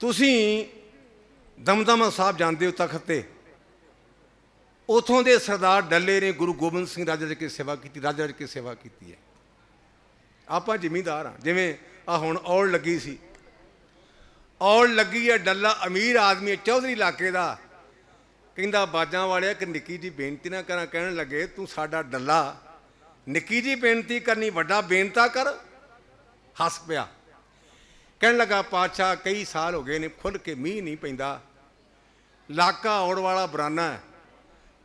ਤੁਸੀਂ ਦਮਦਮਾ ਸਾਹਿਬ ਜਾਂਦੇ ਹੋ ਤਖਤ ਤੇ। ਉਥੋਂ ਦੇ ਸਰਦਾਰ ਡੱਲੇ ਨੇ ਗੁਰੂ ਗੋਬਿੰਦ ਸਿੰਘ ਰਾਜਾ ਜੀ ਕੀ ਸੇਵਾ ਕੀਤੀ ਰਾਜਾ ਜੀ ਕੀ ਸੇਵਾ ਕੀਤੀ ਹੈ। ਆਪਾਂ ਜ਼ਿਮੀਂਦਾਰ ਆ ਜਿਵੇਂ ਆ ਹੁਣ ਔਲ ਲੱਗੀ ਸੀ। ਔਲ ਲੱਗੀ ਹੈ, ਡੱਲਾ ਅਮੀਰ ਆਦਮੀ ਹੈ, ਚੌਧਰੀ ਇਲਾਕੇ ਦਾ। ਕਹਿੰਦਾ, ਬਾਜਾਂ ਵਾਲਿਆ, ਕਿ ਨਿੱਕੀ ਜੀ ਬੇਨਤੀ ਨਾ ਕਰਾਂ, ਕਹਿਣ ਲੱਗੇ, ਤੂੰ ਸਾਡਾ ਡੱਲਾ, ਨਿੱਕੀ ਜੀ ਬੇਨਤੀ ਕਰਨੀ, ਵੱਡਾ ਬੇਨਤਾ ਕਰ, ਹੱਸ ਪਿਆ। ਕਹਿਣ ਲੱਗਾ, ਪਾਤਸ਼ਾਹ, ਕਈ ਸਾਲ ਹੋ ਗਏ ਨੇ ਖੁੱਲ ਕੇ ਮੀਂਹ ਨਹੀਂ ਪੈਂਦਾ। ਲਾਕਾ ਆਉਣ ਵਾਲਾ ਬਰਾਨਾ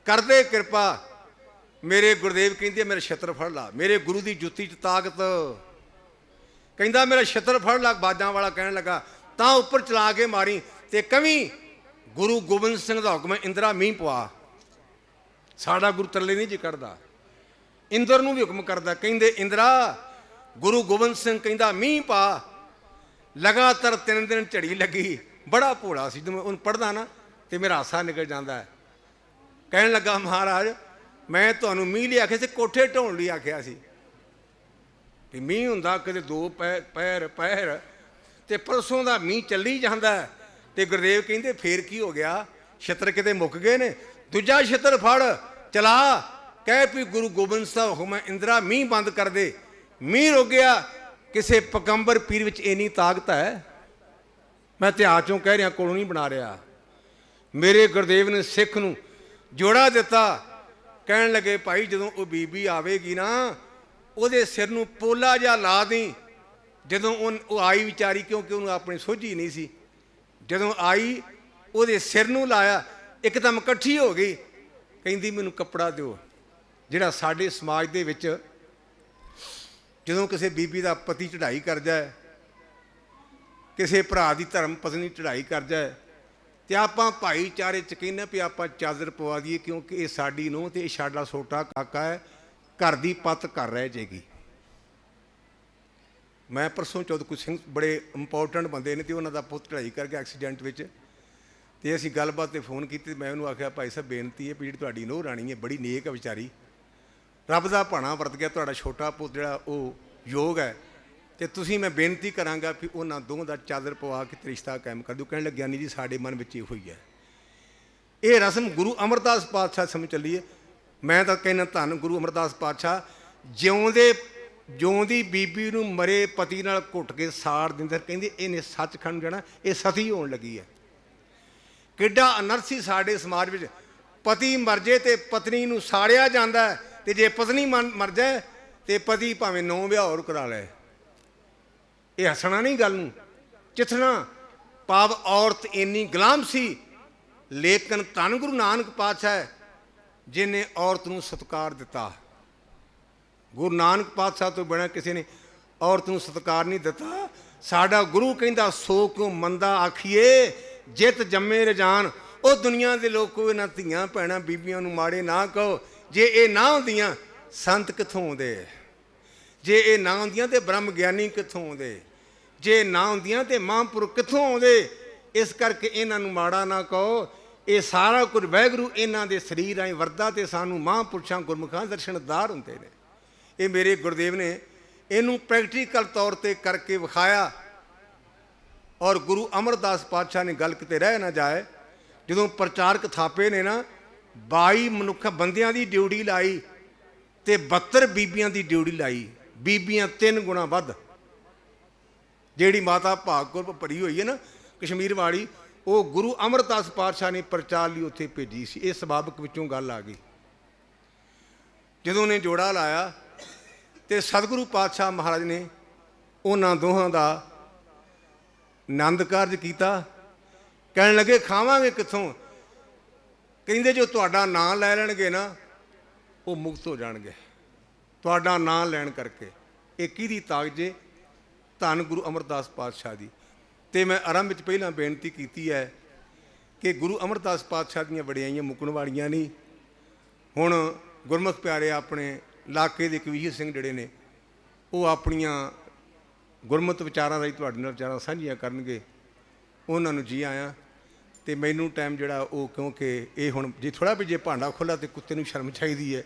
ਕਰਦੇ ਕਿਰਪਾ। ਮੇਰੇ ਗੁਰਦੇਵ ਕਹਿੰਦੇ, ਮੇਰਾ ਛਤਰ ਫੜ ਲਾ। ਮੇਰੇ ਗੁਰੂ ਦੀ ਜੁੱਤੀ 'ਚ ਤਾਕਤ। ਕਹਿੰਦਾ, ਮੇਰਾ ਛਤਰ ਫੜ ਲਾ। ਬਾਜਾਂ ਵਾਲਾ ਕਹਿਣ ਲੱਗਾ, ਤਾਂ ਉੱਪਰ ਚਲਾ ਕੇ ਮਾਰੀ ਤੇ ਕਵੀ ਗੁਰੂ ਗੋਬਿੰਦ ਸਿੰਘ ਦਾ ਹੁਕਮ ਇੰਦਰਾ ਮੀਂਹ ਪਵਾ। ਸਾਡਾ ਗੁਰੂ ਤਰਲੇ ਨਹੀਂ ਜੀ ਕੱਢਦਾ। ਇੰਦਰ ਨੂੰ ਵੀ ਹੁਕਮ ਕਰਦਾ। ਕਹਿੰਦੇ, ਇੰਦਰਾ, ਗੁਰੂ ਗੋਬਿੰਦ ਸਿੰਘ ਕਹਿੰਦਾ, ਮੀਂਹ ਪਾ। ਲਗਾਤਾਰ ਤਿੰਨ ਦਿਨ ਝੜੀ ਲੱਗੀ। ਬੜਾ ਭੋਲਾ ਸੀ। ਜਦੋਂ ਉਹਨੂੰ ਪੜਦਾ ਨਾ, ਤੇ ਮੇਰਾ ਹਾਸਾ ਨਿਕਲ ਜਾਂਦਾ ਹੈ। ਕਹਿਣ ਲੱਗਾ, ਮਹਾਰਾਜ, ਮੈਂ ਤੁਹਾਨੂੰ ਮੀਂਹ ਲਈ ਆਖਿਆ ਸੀ ਕੋਠੇ ਢਾਉਣ ਲਈ ਆਖਿਆ ਸੀ। ਵੀ ਮੀਂਹ ਹੁੰਦਾ ਕਦੇ ਦੋ ਪੈ, ਪੈਰ ਪੈਰ, ਤੇ ਪਰਸੋਂ ਦਾ ਮੀਂਹ ਚੱਲੀ ਜਾਂਦਾ ਤੇ ਗੁਰਦੇਵ ਕਹਿੰਦੇ, ਫੇਰ ਕੀ ਹੋ ਗਿਆ? ਛਤਰ ਕਿਤੇ ਮੁੱਕ ਗਏ ਨੇ। ਦੂਜਾ ਛਤਰ ਫੜ, ਚਲਾ। ਕਹਿ ਵੀ ਗੁਰੂ ਗੋਬਿੰਦ ਸਾਹਿਬ ਹੁਕਮ ਇੰਦਰਾ, ਮੀਂਹ ਬੰਦ ਕਰ ਦੇ। ਮੀਂਹ ਰੁਕ ਗਿਆ। ਕਿਸੇ ਪਕੰਬਰ ਪੀਰ ਵਿੱਚ ਇੰਨੀ ਤਾਕਤ ਹੈ? ਮੈਂ ਇਤਿਹਾਸ ਚੋਂ ਕਹਿ ਰਿਹਾ, ਕੋਲੋਂ ਨਹੀਂ ਬਣਾ ਰਿਹਾ। ਮੇਰੇ ਗੁਰਦੇਵ ਨੇ ਸਿੱਖ ਨੂੰ ਜੋੜਾ ਦਿੱਤਾ। ਕਹਿਣ ਲੱਗੇ, ਭਾਈ, ਜਦੋਂ ਉਹ ਬੀਬੀ ਆਵੇਗੀ ਨਾ, ਉਹਦੇ ਸਿਰ ਨੂੰ ਪੋਲਾ ਜਿਹਾ ਲਾ ਦੀ ਜਦੋਂ ਉਹ ਉਹ ਆਈ ਵਿਚਾਰੀ, ਕਿਉਂਕਿ ਉਹਨੂੰ ਆਪਣੀ ਸੋਝੀ ਨਹੀਂ ਸੀ। ਜਦੋਂ ਆਈ, ਉਹਦੇ ਸਿਰ ਨੂੰ ਲਾਇਆ, ਇੱਕਦਮ ਇਕੱਠੀ ਹੋ ਗਈ। ਕਹਿੰਦੀ, ਮੈਨੂੰ ਕੱਪੜਾ ਦਿਓ, ਜਿਹੜਾ ਸਾਡੇ ਸਮਾਜ ਦੇ ਵਿੱਚ ਜਦੋਂ ਕਿਸੇ ਬੀਬੀ ਦਾ ਪਤੀ ਚੜ੍ਹਾਈ ਕਰ ਜਾਏ ਕਿਸੇ ਭਰਾ ਦੀ ਧਰਮ ਪਤਨੀ ਚੜ੍ਹਾਈ ਕਰ ਜਾਏ ਤੇ ਆਪਾਂ ਭਾਈਚਾਰੇ ਚ ਕਹਿੰਦੇ ਵੀ ਆਪਾਂ ਚਾਦਰ ਪਵਾ ਦਈਏ ਕਿਉਂਕਿ ਇਹ ਸਾਡੀ ਨੂੰ ਤੇ ਇਹ ਸਾਡਾ ਛੋਟਾ ਕਾਕਾ ਹੈ, ਘਰ ਦੀ ਪੱਤ ਕਰ ਰਹਿ ਜੇਗੀ ਮੈਂ ਪਰਸੋਂ ਚੌਥ ਸਿੰਘ ਬੜੇ ਇੰਪੋਰਟੈਂਟ ਬੰਦੇ ਨੇ ਤੇ ਉਹਨਾਂ ਦਾ ਪੁੱਤ ਚੜ੍ਹਾਈ ਕਰਕੇ ਐਕਸੀਡੈਂਟ ਵਿੱਚ, ਤੇ ਅਸੀਂ ਗੱਲਬਾਤ ਤੇ ਫੋਨ ਕੀਤੀ ਤੇ ਮੈਂ ਉਹਨੂੰ ਆਖਿਆ, ਭਾਈ ਸਾਹਿਬ, ਬੇਨਤੀ ਹੈ ਵੀ ਜਿਹੜੀ ਤੁਹਾਡੀ ਨੂੰਹ ਰਾਣੀ ਹੈ, ਬੜੀ ਨੇਕ ਹੈ ਵਿਚਾਰੀ ਰੱਬ ਦਾ ਭਾਣਾ ਵਰਤ ਗਿਆ ਤੁਹਾਡਾ ਛੋਟਾ ਪੁੱਤ ਜਿਹੜਾ ਉਹ ਯੋਗ ਹੈ। ਤੇ ਤੁਸੀਂ ਮੈਂ ਬੇਨਤੀ ਕਰਾਂਗਾ ਵੀ ਉਹਨਾਂ ਦੋਵਾਂ ਦਾ ਚਾਦਰ ਪਵਾ ਕੇ ਤ੍ਰਿਸ਼ਤਾ ਕਾਇਮ ਕਰ ਦਿਓ। ਕਹਿਣ ਲੱਗਿਆ ਨਹੀਂ ਜੀ ਸਾਡੇ ਮਨ ਵਿੱਚ ਇਹ ਹੋਈ ਹੈ। ਇਹ ਰਸਮ ਗੁਰੂ ਅਮਰਦਾਸ ਪਾਤਸ਼ਾਹ ਸਮਝ ਚੱਲੀਏ ਮੈਂ ਤਾਂ ਕਹਿੰਦਾ ਧੰਨ ਗੁਰੂ ਅਮਰਦਾਸ ਪਾਤਸ਼ਾਹ। ਜਿਉਂਦੇ ਜਿਉਂਦੀ ਬੀਬੀ ਨੂੰ ਮਰੇ ਪਤੀ ਨਾਲ ਘੁੱਟ ਕੇ ਸਾੜ ਦਿੰਦੇ ਕਹਿੰਦੇ ਇਹਨੇ ਸੱਚਖੰਡ ਜਾਣਾ ਇਹ ਸਤੀ ਹੋਣ ਲੱਗੀ ਹੈ। ਕਿੱਡਾ ਅਨਰਥ ਸੀ ਸਾਡੇ ਸਮਾਜ ਵਿੱਚ। ਪਤੀ ਮਰ ਜੇ ਤੇ ਪਤਨੀ ਨੂੰ ਸਾੜਿਆ ਜਾਂਦਾ ਹੈ, ਤੇ ਜੇ ਪਤਨੀ ਮਨ- ਮਰ ਜਾਏ, ਤੇ ਪਤੀ ਭਾਵੇਂ ਨੌ ਵਿਆਹ ਹੋਰ ਕਰਾ ਲਏ। ਇਹ ਹੱਸਣਾ ਨਹੀਂ ਗੱਲ ਨੂੰ। ਚਿਥਣਾ, ਪਾਵ ਔਰਤ ਇੰਨੀ ਗੁਲਾਮ ਸੀ, ਲੇਕਿਨ ਧੰਨ ਗੁਰੂ ਨਾਨਕ ਪਾਤਸ਼ਾਹ ਜਿਨੇ ਔਰਤ ਨੂੰ ਸਤਿਕਾਰ ਦਿੱਤਾ। ਗੁਰੂ ਨਾਨਕ ਪਾਤਸ਼ਾਹ ਤੋਂ ਬਿਨਾਂ ਕਿਸੇ ਨੇ ਔਰਤ ਨੂੰ ਸਤਿਕਾਰ ਨਹੀਂ ਦਿੱਤਾ। ਸਾਡਾ ਗੁਰੂ ਕਹਿੰਦਾ, ਸੋ ਕਿਉ ਮੰਦਾ ਆਖੀਏ? ਜਿਤ ਜੰਮੇ ਰਜਾਨ। ਉਹ ਦੁਨੀਆ ਦੇ ਲੋਕੋ ਇਹਨਾਂ ਧੀਆਂ, ਭੈਣਾਂ, ਬੀਬੀਆਂ ਨੂੰ ਮਾੜੇ ਨਾ ਕਹੋ। ਜੇ ਇਹ ਨਾ ਹੁੰਦੀਆਂ ਸੰਤ ਕਿੱਥੋਂ ਆਉਂਦੇ? ਜੇ ਇਹ ਨਾ ਹੁੰਦੀਆਂ ਤੇ ਬ੍ਰਹਮ ਗਿਆਨੀ ਕਿੱਥੋਂ ਆਉਂਦੇ? ਜੇ ਨਾ ਹੁੰਦੀਆਂ ਤੇ ਮਹਾਂਪੁਰਖ ਕਿੱਥੋਂ ਆਉਂਦੇ? ਇਸ ਕਰਕੇ ਇਹਨਾਂ ਨੂੰ ਮਾੜਾ ਨਾ ਕਹੋ। ਇਹ ਸਾਰਾ ਕੁਝ ਵੈਗਰੂ ਇਹਨਾਂ ਦੇ ਸਰੀਰ ਆਈ ਵਰਦਾ ਤੇ ਸਾਨੂੰ ਮਹਾਂਪੁਰਸ਼ਾਂ ਗੁਰਮੁਖਾਂ ਦਰਸ਼ਨਦਾਰ ਹੁੰਦੇ ਨੇ। ਇਹ ਮੇਰੇ ਗੁਰਦੇਵ ਨੇ ਇਹਨੂੰ ਪ੍ਰੈਕਟੀਕਲ ਤੌਰ ਤੇ ਕਰਕੇ ਵਿਖਾਇਆ। ਔਰ ਗੁਰੂ ਅਮਰਦਾਸ ਪਾਤਸ਼ਾਹ ਨੇ ਗੱਲ ਕਿਤੇ ਰਹਿ ਨਾ ਜਾਏ। ਜਦੋਂ ਪ੍ਰਚਾਰਕ ਥਾਪੇ ਨੇ ਨਾ 22 ਮਨੁੱਖ ਬੰਦਿਆਂ ਦੀ ਡਿਊਟੀ ਲਾਈ ਤੇ 72 ਬੀਬੀਆਂ ਦੀ ਡਿਊਟੀ ਲਾਈ। ਬੀਬੀਆਂ ਤਿੰਨ ਗੁਣਾ ਵੱਧ। ਜਿਹੜੀ ਮਾਤਾ ਭਾਗਪੁਰ ਭਰੀ ਹੋਈ ਹੈ ਨਾ, ਕਸ਼ਮੀਰ ਵਾਲੀ, ਉਹ ਗੁਰੂ ਅਮਰਦਾਸ ਪਾਤਸ਼ਾਹ ਨੇ ਪ੍ਰਚਾਰ ਲਈ ਉੱਥੇ ਭੇਜੀ ਸੀ। ਇਹ ਸਬਾਬਕ ਵਿੱਚੋਂ ਗੱਲ ਆ ਗਈ। ਜਦੋਂ ਉਹਨੇ ਜੋੜਾ ਲਾਇਆ ਤੇ ਸਤਿਗੁਰੂ ਪਾਤਸ਼ਾਹ ਮਹਾਰਾਜ ਨੇ ਉਹਨਾਂ ਦੋਹਾਂ ਦਾ ਆਨੰਦ ਕਾਰਜ ਕੀਤਾ। ਕਹਿਣ ਲੱਗੇ, ਖਾਵਾਂਗੇ ਕਿੱਥੋਂ? ਕਹਿੰਦੇ ਜੋ ਤੁਹਾਡਾ ਨਾਂ ਲੈ ਲੈਣਗੇ ਨਾ, ਉਹ ਮੁਕਤ ਹੋ ਜਾਣਗੇ। ਤੁਹਾਡਾ ਨਾਂ ਲੈਣ ਕਰਕੇ। ਇਹ ਕਿਹਦੀ ਤਾਕਤ ਜੇ? ਧੰਨ ਗੁਰੂ ਅਮਰਦਾਸ ਪਾਤਸ਼ਾਹ ਦੀ। ਤੇ ਮੈਂ ਆਰੰਭ ਵਿੱਚ ਪਹਿਲਾਂ ਬੇਨਤੀ ਕੀਤੀ ਹੈ ਕਿ ਗੁਰੂ ਅਮਰਦਾਸ ਪਾਤਸ਼ਾਹ ਦੀਆਂ ਵਡਿਆਈਆਂ ਮੁਕਣ ਵਾਲੀਆਂ ਨਹੀਂ। ਹੁਣ ਗੁਰਮੁਖ ਪਿਆਰੇ ਆਪਣੇ ਇਲਾਕੇ ਦੇ ਕਵੀਰ ਸਿੰਘ ਜਿਹੜੇ ਨੇ, ਉਹ ਆਪਣੀਆਂ ਗੁਰਮਤਿ ਵਿਚਾਰਾਂ ਰਾਹੀਂ ਤੁਹਾਡੇ ਨਾਲ ਵਿਚਾਰਾਂ ਸਾਂਝੀਆਂ ਕਰਨਗੇ। ਉਹਨਾਂ ਨੂੰ ਜੀ ਆਇਆਂ। ਤੇ ਮੈਨੂੰ ਟਾਈਮ ਜਿਹੜਾ ਉਹ ਕਿਉਂਕਿ ਇਹ ਹੁਣ ਜੇ ਥੋੜਾ ਵੀ ਜੇ ਭਾਂਡਾ ਖੁੱਲਾ ਤੇ ਕੁੱਤੇ ਨੂੰ ਸ਼ਰਮ ਚਾਹੀਦੀ ਹੈ।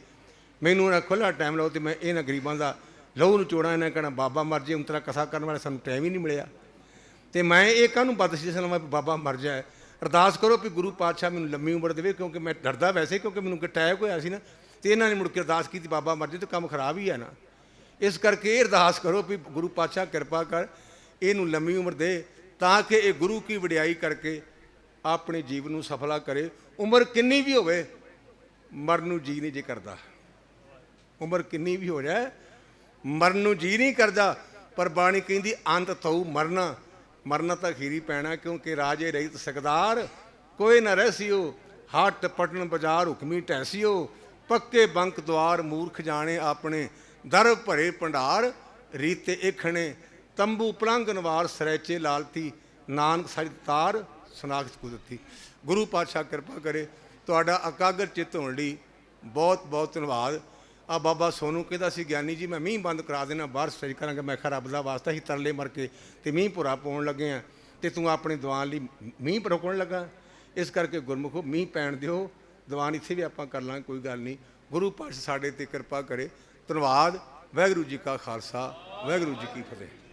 ਮੈਨੂੰ ਉਹਨਾਂ ਖੁੱਲਾ ਟਾਈਮ ਲਾਓ ਤੇ ਮੈਂ ਇਹਨਾਂ ਗਰੀਬਾਂ ਦਾ ਲਹੂ ਨੂੰ ਚੋੜਾਂ ਇਹਨਾਂ ਕਹਿਣਾ, ਬਾਬਾ ਮਰ ਜੇ ਉਂਤਰਾ ਕਥਾ ਕਰਨ ਵਾਲਾ ਸਾਨੂੰ ਟਾਈਮ ਹੀ ਨਹੀਂ ਮਿਲਿਆ। ਤੇ ਮੈਂ ਇਹ ਕਾਹਨੂੰ ਬਦਸ਼ੀਸ਼ ਲਵਾਂ ਵੀ ਬਾਬਾ ਮਰ ਜਾਏ ਅਰਦਾਸ ਕਰੋ ਵੀ ਗੁਰੂ ਪਾਤਸ਼ਾਹ ਮੈਨੂੰ ਲੰਮੀ ਉਮਰ ਦੇਵੇ ਕਿਉਂਕਿ ਮੈਂ ਡਰਦਾ ਵੈਸੇ ਕਿਉਂਕਿ ਮੈਨੂੰ ਅਟੈਕ ਹੋਇਆ ਸੀ ਨਾ, ਤੇ ਇਹਨਾਂ ਨੇ ਮੁੜ ਕੇ ਅਰਦਾਸ ਕੀਤੀ, ਬਾਬਾ ਮਰ ਜਾਏ ਤੇ ਕੰਮ ਖਰਾਬ ਹੀ ਹੈ ਨਾ। ਇਸ ਕਰਕੇ ਇਹ ਅਰਦਾਸ ਕਰੋ ਵੀ ਗੁਰੂ ਪਾਤਸ਼ਾਹ ਕਿਰਪਾ ਕਰ, ਇਹਨੂੰ ਲੰਮੀ ਉਮਰ ਦੇ ਤਾਂ ਕਿ ਇਹ ਗੁਰੂ ਕੀ ਵਡਿਆਈ ਕਰਕੇ ਆਪਣੇ ਜੀਵਨ ਨੂੰ ਸਫਲਾ ਕਰੇ। ਉਮਰ ਕਿੰਨੀ ਵੀ ਹੋਵੇ, ਮਰਨ ਨੂੰ ਜੀ ਨਹੀਂ ਜੇ ਕਰਦਾ। ਉਮਰ ਕਿੰਨੀ ਵੀ ਹੋ ਜਾਏ, ਮਰਨ ਨੂੰ ਜੀ ਨਹੀਂ ਕਰਦਾ। ਪਰ ਬਾਣੀ ਕਹਿੰਦੀ, ਅੰਤ ਤਉ ਮਰਨਾ। ਮਰਨਾ ਤਾਂ ਖੀਰੀ ਪੈਣਾ, ਕਿਉਂਕਿ ਰਾਜੇ ਰਹਿਤ ਸਕਦਾਰ, ਕੋਈ ਨਾ ਰਹਿਸਿਓ ਹੱਟ ਪਟਨ ਬਾਜ਼ਾਰ ਹੁਕਮੀ ਟੈਸਿਓ ਪੱਕੇ ਬੰਕ ਦਵਾਰ ਮੂਰਖ ਜਾਣੇ ਆਪਣੇ ਦਰ ਭਰੇ ਭੰਡਾਰ। ਰੀਤੇ ਇਖਣੇ ਤੰਬੂ ਪਲੰਗ ਨਵਾਰ ਸਰੈਚੇ ਲਾਲਤੀ, ਨਾਨਕ ਸਜ ਤਾਰ। ਸਨਾਖਤ ਕੁਦਰਤੀ ਗੁਰੂ ਪਾਤਸ਼ਾਹ ਕਿਰਪਾ ਕਰੇ। ਤੁਹਾਡਾ ਅਕਾਗਰ ਚਿੱਤ ਹੋਣ ਲਈ ਬਹੁਤ ਬਹੁਤ ਧੰਨਵਾਦ। ਆ ਬਾਬਾ ਸੋਨੂ ਕਹਿੰਦਾ ਸੀ, ਗਿਆਨੀ ਜੀ, ਮੈਂ ਮੀਂਹ ਬੰਦ ਕਰਾ ਦੇਣਾ ਬਾਹਰ ਸਟੇਜ ਕਰਾਂਗਾ। ਮੈਂ ਖਾ ਰੱਬ ਦਾ ਵਾਸਤਾ ਹੀ ਤਰਲੇ ਮਰ ਕੇ ਤੇ ਮੀਂਹ ਭੁਰਾ ਪਾਉਣ ਲੱਗੇ ਆ ਤੇ ਤੂੰ ਆਪਣੇ ਦੀਵਾਨ ਲਈ ਮੀਂਹ ਪਰੋਕਣ ਲੱਗਾ। ਇਸ ਕਰਕੇ ਗੁਰਮੁਖੋ, ਮੀਂਹ ਪੈਣ ਦਿਓ। ਦੀਵਾਨ ਇੱਥੇ ਵੀ ਆਪਾਂ ਕਰ ਲਾਂਗੇ, ਕੋਈ ਗੱਲ ਨਹੀਂ। ਗੁਰੂ ਪਾਤਸ਼ਾਹ ਸਾਡੇ ਤੇ ਕਿਰਪਾ ਕਰੇ। ਧੰਨਵਾਦ। ਵਾਹਿਗੁਰੂ ਜੀ ਕਾ ਖਾਲਸਾ। ਵਾਹਿਗੁਰੂ ਜੀ ਕੀ ਫਤਿਹ।